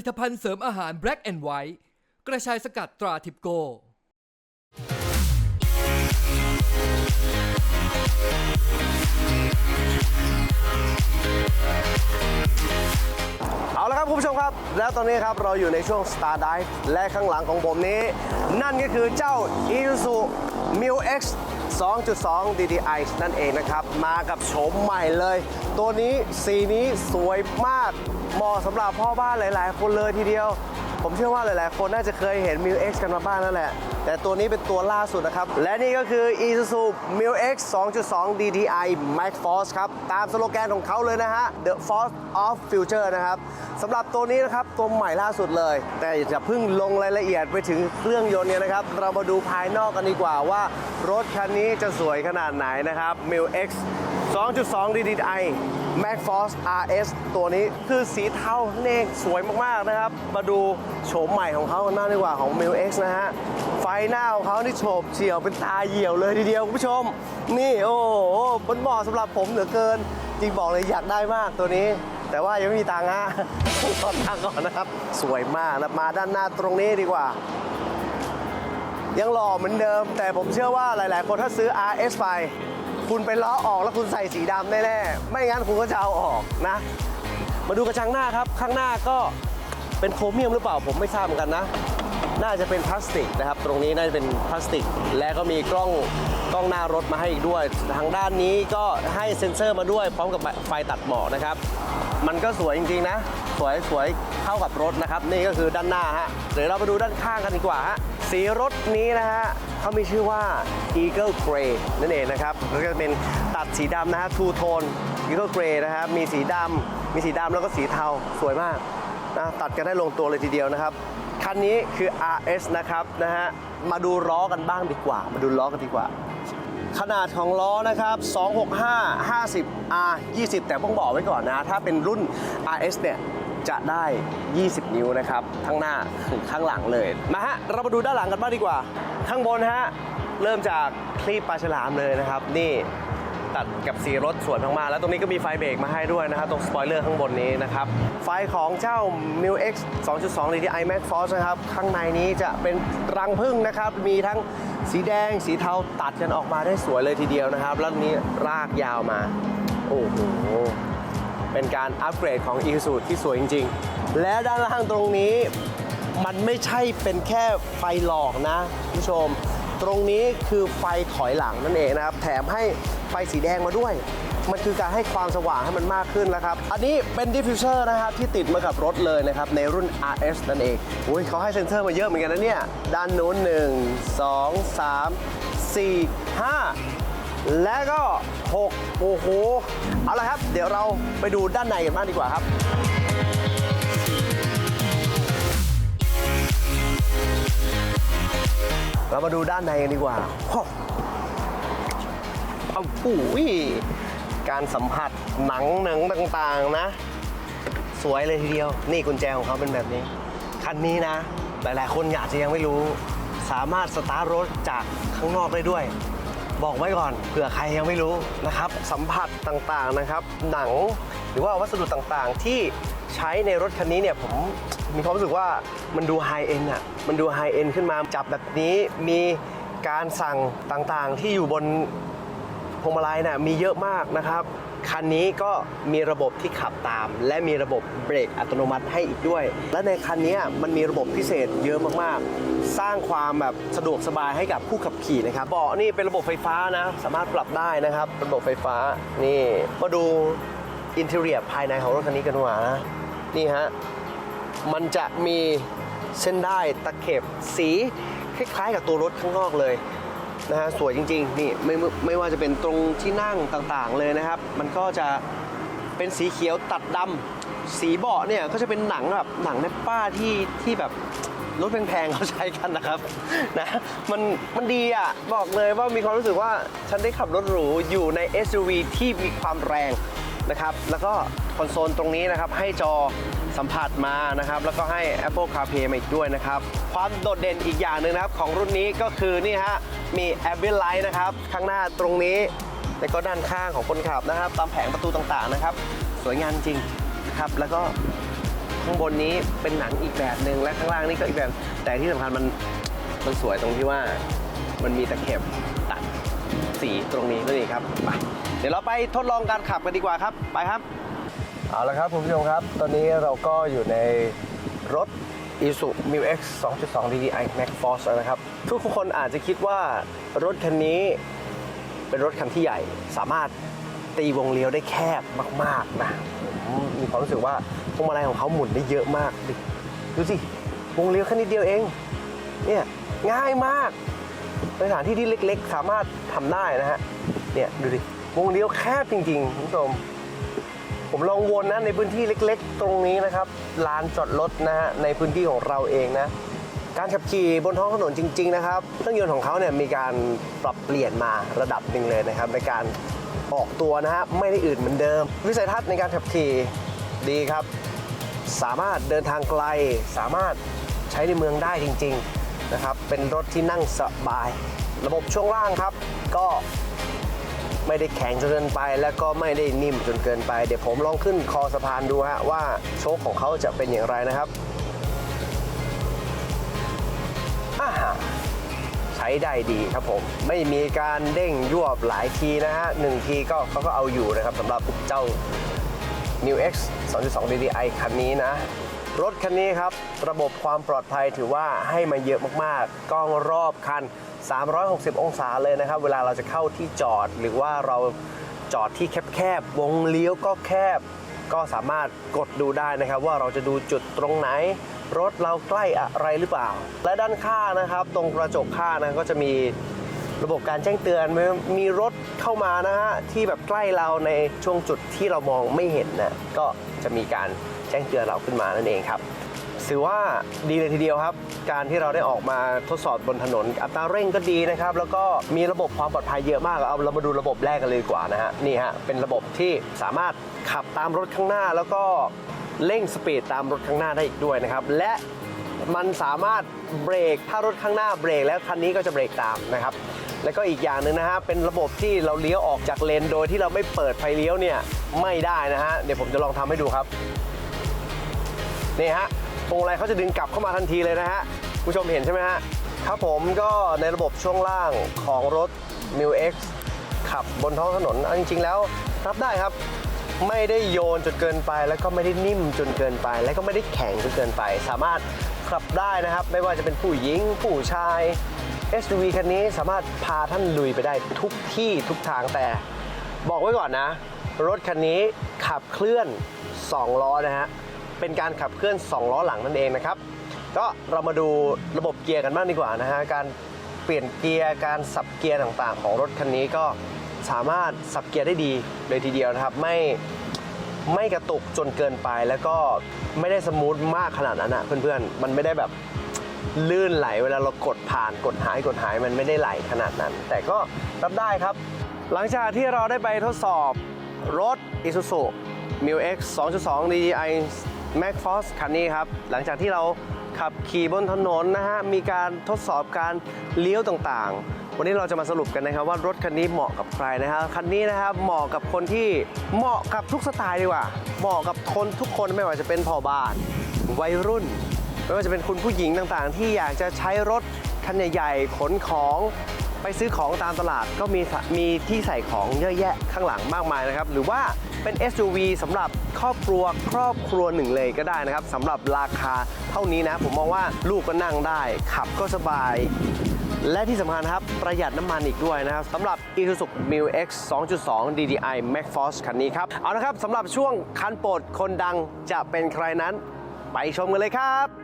ลิตภัณฑ์เสริมอาหาร Black and White กระชายสกัดตราทิปโก เอาละครับคุณผู้ชมครับ แล้วตอนนี้ครับเราอยู่ในช่วง Star Dive และข้างหลังของผมนี้ นั่นก็คือเจ้า Isuzu Mu X 2.2 DDI นั่นเองนะครับ มากับโฉมใหม่เลย ตัวนี้สีนี้สวยมากเหมาะสำหรับพ่อบ้านหลาย ๆ คนเลยทีเดียว ผมเชื่อว่าหลาย ๆ คนน่าจะเคยเห็น Mu X กันมาบ้างนั่นแหละ แต่ตัวนี้เป็นตัวล่าสุดนะครับ และนี่ก็คือ Isuzu Mu X 2.2 DDI Max Force ครับ ตามสโลแกนของเขาเลยนะฮะ The Force of Future นะครับสำหรับตัวนี้นะครับ ตัวใหม่ล่าสุดเลย แต่อย่าเพิ่งลงรายละเอียดไปถึงเครื่องยนต์เนี่ยนะครับ เรามาดูภายนอกกันดีกว่าว่ารถคันนี้จะสวยขนาดไหนนะครับ Mu X 2.2 DDI Max Force RS ตัวนี้คือสีเทาเนกสวยมาก ๆ นะครับ มาดูโฉมใหม่ของเขากันบ้างดีกว่าของ m i l X นะฮะ ไฟหน้าของเขานี่โฉบเฉี่ยวเป็นตาเหี่ยวเลยทีเดียว คุณผู้ชม นี่โอ้โหมันเหมาะสำหรับผมเหลือเกิน จริงบอกเลยอยากได้มากตัวนี้ แต่ว่ายังไม่มีตังค์ฮะต้องตังก่อนนะครับ สวยมากนะมาด้านหน้าตรงนี้ดีกว่ายังหล่อเหมือนเดิม แต่ผมเชื่อว่าหลาย ๆ คนถ้าซื้อ RS ไป คุณไปล้อออกแล้วคุณใส่สีดำแน่ๆ ไม่งั้นคุณก็จะเอาออกนะ มาดูกระจังหน้าครับ ข้างหน้าก็เป็นโครเมียมหรือเปล่าผมไม่ทราบเหมือนกันนะ น่าจะเป็นพลาสติกนะครับ ตรงนี้น่าจะเป็นพลาสติก และก็มีกล้องกล้องหน้ารถมาให้อีกด้วย ทางด้านนี้ก็ให้เซ็นเซอร์มาด้วย พร้อมกับไฟตัดหมอกนะครับ มันก็สวยจริงๆนะ สวยสวยเข้ากับรถนะครับ นี่ก็คือด้านหน้าฮะ เดี๋ยวเรามาดูด้านข้างกันดีกว่าฮะ สีรถนี้นะฮะเขามีชื่อว่า Eagle Grey นั่นเองนะครับแล้วก็จะเป็นตัดสีดำนะฮะ Two Tone Eagle Grey นะครับมีสีดำมีสีดำแล้วก็สีเทาสวยมากนะตัดกันได้ลงตัวเลยทีเดียวนะครับ คันนี้คือ RS นะครับนะฮะมาดูล้อกันบ้างดีกว่า มาดูล้อกันดีกว่า ขนาดของล้อนะครับ 265 50 R 20 แต่ต้องบอกไว้ก่อนนะ ถ้าเป็นรุ่น RS เนี่ย จะได้ 20 นิ้วนะครับ ทั้งหน้าถึงข้างหลังเลย มาฮะ เรามาดูด้านหลังกันบ้างดีกว่า ข้างบนฮะ เริ่มจากคลีปปลาฉลามเลยนะครับ นี่ตัดกับสีรถสวยมากๆแล้วตรงนี้ก็มีไฟเบรกมาให้ด้วยนะครับ ตรงสปอยเลอร์ข้างบนนี้นะครับ ไฟของเจ้า m i l X 2.2 DDI Max Force นะครับ ข้างในนี้จะเป็นรังผึ้งนะครับ มีทั้ง สีแดงสีเทาตัดกันออกมาได้สวยเลยทีเดียวนะครับ แล้วนี้รากยาวมา โอ้โห เป็นการอัปเกรดของ i s u ที่สวยจริง ๆ และด้านล่างตรงนี้มันไม่ใช่เป็นแค่ไฟหลอกนะคุณผู้ชม ตรงนี้คือไฟถอยหลังนั่นเองนะครับ แถมให้ไฟสีแดงมาด้วย มันคือการให้ความสว่างให้มันมากขึ้นแล้วครับ อันนี้เป็นดิฟฟิวเซอร์นะครับที่ติดมากับรถเลยนะครับ ในรุ่น RS นั่นเองอุ้ยเขาให้เซ็นเซอร์มาเยอะเหมือนกันนะเนี่ย ด้านนู้น 1 2 3 4 5และก็ 6 โอ้โห เอาละครับ เดี๋ยวเราไปดูด้านในกันบ้างดีกว่าครับ เรามาดูด้านในกันดีกว่าโอ้เอาปุ๋ย การสัมผัสหนังหนังต่างๆนะ สวยเลยทีเดียว นี่กุญแจของเขาเป็นแบบนี้ คันนี้นะ หลายๆ คนอยากจะยังไม่รู้ สามารถสตาร์ทรถจากข้างนอกได้ด้วย บอกไว้ก่อนเผื่อใครยังไม่รู้นะครับ สัมผัสต่างๆนะครับ หนังหรือว่าวัสดุต่างๆ ที่ใช้ในรถคันนี้เนี่ยผมมีความรู้สึกว่ามันดูไฮเอ็นอะมันดูไฮเอ็นขึ้นมาจับแบบนี้มีการสั่งต่างๆ ที่อยู่บน พวงมาลัยน่ะมีเยอะมากนะครับ คันนี้ก็มีระบบที่ขับตาม และมีระบบเบรกอัตโนมัติให้อีกด้วย และในคันนี้มันมีระบบพิเศษเยอะมากๆ สร้างความแบบสะดวกสบายให้กับผู้ขับขี่นะครับเบาะนี่เป็นระบบไฟฟ้านะ สามารถปรับได้นะครับ ระบบไฟฟ้านี่มาดูอินเทอร์เนียภายในของรถคันนี้กันว่านะนี่ฮะมันจะมีเส้นได้ตะเข็บสีคล้ายๆกับตัวรถข้างนอกเลย นะฮะสวยจริง ๆ นี่ไม่ไม่ไม่ว่าจะเป็นตรงที่นั่งต่างๆเลยนะครับ มันก็จะเป็นสีเขียวตัดดำสีเบาะเนี่ยก็จะเป็นหนังแบบหนังแนปป้าที่ที่แบบรถแพงๆเขาใช้กันนะครับนะมันมันดีอะบอกเลยว่ามีความรู้สึกว่าฉันได้ขับรถหรูอยู่ใน SUV ที่มีความแรงนะครับ แล้วก็คอนโซลตรงนี้นะครับให้จอ สัมผัสมานะครับ แล้วก็ให้ Apple CarPlay มาอีกด้วยนะครับ ความโดดเด่นอีกอย่างหนึ่งนะครับ ของรุ่นนี้ก็คือนี่ฮะมี Ambient Light นะครับ ข้างหน้าตรงนี้ แล้วก็ด้านข้างของคนขับนะครับ ตามแผงประตูต่างๆนะครับ สวยงามจริงนะครับ แล้วก็ข้างบนนี้เป็นหนังอีกแบบหนึ่งและข้างล่างนี่ก็อีกแบบ แต่ที่สำคัญมันมันสวยตรงที่ว่ามันมีตะเข็บตัดสีตรงนี้นั่นเองครับไปเดี๋ยวเราไปทดลองการขับกันดีกว่าครับ ไปครับ เอาละครับคุณผู้ชมครับ ตอนนี้เราก็อยู่ในรถ Isuzu m u X 2.2 DDI Max Force นะครับ ทุกคนอาจจะคิดว่ารถคันนี้เป็นรถคันที่ใหญ่ สามารถตีวงเลี้ยวได้แคบมาก ๆ นะผมมีความรู้สึกว่าพวงมาลัยของเขาหมุนได้เยอะมากดิดูสิ วงเลี้ยวแค่นิดเดียวเอง เนี่ยง่ายมากในสถานที่ที่เล็ก ๆ สามารถทำได้นะฮะ เนี่ยดูดิ วงเลี้ยวแคบจริงๆคุณผู้ชม ผมลองวนนะในพื้นที่เล็กๆ ตรงนี้นะครับลานจอดรถนะฮะในพื้นที่ของเราเองนะ การขับขี่บนท้องถนนจริง ๆ นะครับเครื่องยนต์ของเขาเนี่ยมีการปรับเปลี่ยนมาระดับหนึ่งเลยนะครับ ในการออกตัวนะฮะไม่ได้อื่นเหมือนเดิม วิสัยทัศน์ในการขับขี่ดีครับ สามารถเดินทางไกล สามารถใช้ในเมืองได้จริง ๆ นะครับ เป็นรถที่นั่งสบาย ระบบช่วงล่างครับ ก็ ไม่ได้แข็งจนเกินไป แล้วก็ไม่ได้นิ่มจนเกินไป เดี๋ยวผมลองขึ้นคอสะพานดูฮะว่าโชคของเขาจะเป็นอย่างไรนะครับอาหาใช้ได้ดีครับผม ไม่มีการเด้งยวบหลายทีนะฮะหนึ่งทีก็เขาก็เอาอยู่นะครับสำหรับเจ้า New X 2.2 DDI คันนี้นะ รถคันนี้ครับ ระบบความปลอดภัยถือว่าให้มาเยอะมากๆ กล้องรอบคัน 360 องศาเลยนะครับ เวลาเราจะเข้าที่จอด หรือว่าเราจอดที่แคบๆ วงเลี้ยวก็แคบ ก็สามารถกดดูได้นะครับ ว่าเราจะดูจุดตรงไหน รถเราใกล้อะไรหรือเปล่า และด้านข้างนะครับ ตรงกระจกข้างนะก็จะมีระบบการแจ้งเตือนมีมีรถเข้ามานะฮะที่แบบใกล้เราในช่วงจุดที่เรามองไม่เห็นนะก็จะมีการ แจ้งเตือนเราขึ้นมานั่นเองครับถือว่าดีเลยทีเดียวครับ การที่เราได้ออกมาทดสอบบนถนน อัตราเร่งก็ดีนะครับ แล้วก็มีระบบความปลอดภัยเยอะมากเอาเรามาดูระบบแรกกันเลยดีกว่านะฮะนี่ฮะเป็นระบบที่สามารถขับตามรถข้างหน้า แล้วก็เร่งสปีดตามรถข้างหน้าได้อีกด้วยนะครับ และมันสามารถเบรกถ้ารถข้างหน้าเบรกแล้วคันนี้ก็จะเบรกตามนะครับ แล้วก็อีกอย่างหนึ่งนะฮะเป็นระบบที่เราเลี้ยวออกจากเลนโดยที่เราไม่เปิดไฟเลี้ยวเนี่ยไม่ได้นะฮะเดี๋ยวผมจะลองทำให้ดูครับ นี่ฮะพวงมาลัยเขาจะดึงกลับเข้ามาทันทีเลยนะฮะผู้ชมเห็นใช่ไหมฮะครับผมก็ในระบบช่วงล่างของรถ m i X ขับบนท้องถนนจริง ๆ แล้วรับได้ครับ ไม่ได้โยนจนเกินไป แล้วก็ไม่ได้นิ่มจนเกินไป แล้วก็ไม่ได้แข็งจนเกินไป สามารถขับได้นะครับ ไม่ว่าจะเป็นผู้หญิงผู้ชาย SUV คันนี้สามารถพาท่านลุยไปได้ทุกที่ทุกทางแต่ บอกไว้ก่อนนะ รถคันนี้ขับเคลื่อน 2 ล้อนะฮะ เป็นการขับเคลื่อน 2 ล้อหลังนั่นเองนะครับ ก็เรามาดูระบบเกียร์กันบ้างดีกว่านะฮะการเปลี่ยนเกียร์การสับเกียร์ต่างๆ ของรถคันนี้ก็สามารถสับเกียร์ได้ดีเลยทีเดียวนะครับ ไม่ไม่กระตุกจนเกินไปแล้วก็ไม่ได้สมูทมากขนาดนั้นอะเพื่อนๆ มันไม่ได้แบบลื่นไหลเวลาเรากดผ่านกดหายกดหายมันไม่ได้ไหลขนาดนั้น แต่ก็รับได้ครับ หลังจากที่เราได้ไปทดสอบรถ Isuzu m i X 2.2 DDI Max Force คันนี้ครับ หลังจากที่เราขับขี่บนถนนนะฮะ มีการทดสอบการเลี้ยวต่างๆ วันนี้เราจะมาสรุปกันนะครับว่ารถคันนี้เหมาะกับใครนะครับคันนี้นะครับเหมาะกับคนที่เหมาะกับทุกสไตล์ดีกว่า เหมาะกับคนทุกคนไม่ว่าจะเป็นพ่อบ้าน วัยรุ่น ไม่ว่าจะเป็นคุณผู้หญิงต่างๆ ที่อยากจะใช้รถคันใหญ่ๆขนของ ไปซื้อของตามตลาดก็มีมีที่ใส่ของเยอะแยะข้างหลังมากมายนะครับ หรือว่าเป็น SUV สำหรับครอบครัวครอบครัวหนึ่งเลยก็ได้นะครับสำหรับราคาเท่านี้นะ ผมมองว่าลูกก็นั่งได้ ขับก็สบาย และที่สำคัญครับ ประหยัดน้ำมันอีกด้วยนะครับสำหรับ Isuzu m i X 2.2 DDI Max Force คันนี้ครับ เอาละครับสำหรับช่วงคันโปรดคนดังจะเป็นใครนั้น ไปชมกันเลยครับ